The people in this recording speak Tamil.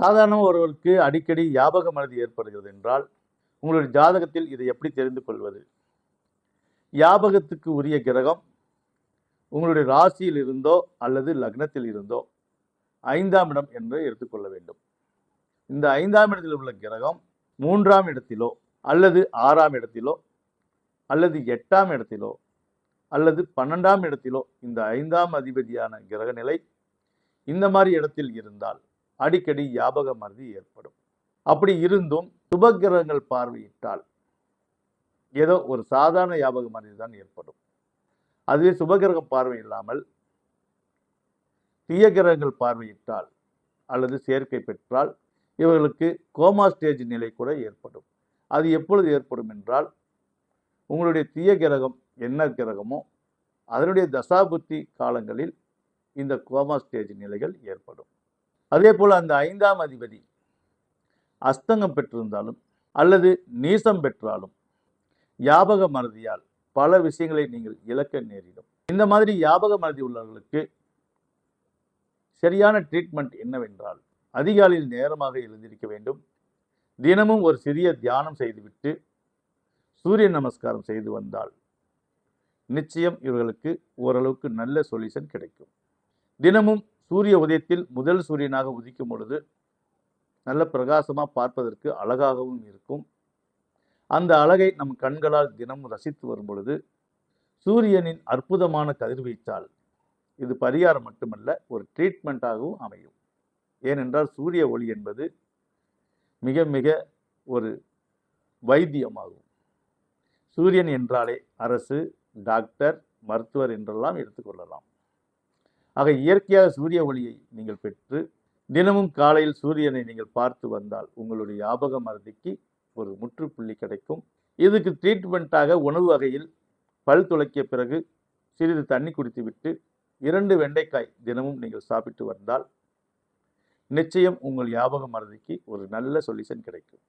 சாதாரண ஒருவருக்கு அடிக்கடி ஞாபக மறதி ஏற்படுகிறது என்றால் உங்களுடைய ஜாதகத்தில் இதை எப்படி தெரிந்து கொள்வது? ஞாபகத்துக்கு உரிய கிரகம் உங்களுடைய ராசியில் இருந்தோ அல்லது லக்னத்தில் இருந்தோ ஐந்தாம் இடம் என்று எடுத்துக்கொள்ள வேண்டும். இந்த ஐந்தாம் இடத்தில் உள்ள கிரகம் மூன்றாம் இடத்திலோ அல்லது ஆறாம் இடத்திலோ அல்லது எட்டாம் இடத்திலோ அல்லது பன்னெண்டாம் இடத்திலோ இந்த ஐந்தாம் அதிபதியான கிரகநிலை இந்த மாதிரி இடத்தில் இருந்தால் அடிக்கடி ஞாபக மறதி ஏற்படும். அப்படி இருந்தும் சுபகிரகங்கள் பார்வையிட்டால் ஏதோ ஒரு சாதாரண ஞாபக மறதி தான் ஏற்படும். அதுவே சுபகிரகம் பார்வை இல்லாமல் தீய கிரகங்கள் பார்வையிட்டால் அல்லது சேர்க்கை பெற்றால் இவர்களுக்கு கோமா ஸ்டேஜ் நிலை கூட ஏற்படும். அது எப்பொழுது ஏற்படும் என்றால் உங்களுடைய தீய கிரகம் என்ன கிரகமோ அதனுடைய தசாபுத்தி காலங்களில் இந்த கோமா ஸ்டேஜ் நிலைகள் ஏற்படும். அதே போல் அந்த ஐந்தாம் அதிபதி அஸ்தங்கம் பெற்றிருந்தாலும் அல்லது நீசம் பெற்றாலும் யாபக மறதியால் பல விஷயங்களை நீங்கள் இழக்க நேரிடும். இந்த மாதிரி யாபக மறதி உள்ளவர்களுக்கு சரியான ட்ரீட்மெண்ட் என்னவென்றால் அதிகாலையில் நேரமாக எழுந்திருக்க வேண்டும். தினமும் ஒரு சிறிய தியானம் செய்துவிட்டு சூரிய நமஸ்காரம் செய்து வந்தால் நிச்சயம் இவர்களுக்கு ஓரளவுக்கு நல்ல சொல்யூஷன் கிடைக்கும். தினமும் சூரிய உதயத்தில் முதல் சூரியனாக உதிக்கும் பொழுது நல்ல பிரகாசமாக பார்ப்பதற்கு அழகாகவும் இருக்கும். அந்த அழகை நம் கண்களால் தினமும் ரசித்து வரும் பொழுது சூரியனின் அற்புதமான கதிர்வீச்சால் இது பரிகாரம் மட்டுமல்ல ஒரு ட்ரீட்மெண்ட்டாகவும் அமையும். ஏனென்றால் சூரிய ஒளி என்பது மிக மிக ஒரு வைத்தியமாகும். சூரியன் என்றாலே அரசு டாக்டர் மருத்துவர் என்றெல்லாம் எடுத்துக்கொள்ளலாம் ஆக இயற்கையாக சூரிய ஒளியை நீங்கள் பெற்று தினமும் காலையில் சூரியனை நீங்கள் பார்த்து வந்தால் உங்களுடைய ஞாபக மருதிக்கு ஒரு முற்றுப்புள்ளி கிடைக்கும். இதுக்கு ட்ரீட்மெண்ட்டாக உணவு வகையில் பல் துளக்கிய பிறகு சிறிது தண்ணி குடித்துவிட்டு இரண்டு வெண்டைக்காய் தினமும் நீங்கள் சாப்பிட்டு வந்தால் நிச்சயம் உங்கள் ஞாபக மருதிக்கு ஒரு நல்ல சொல்யூஷன் கிடைக்கும்.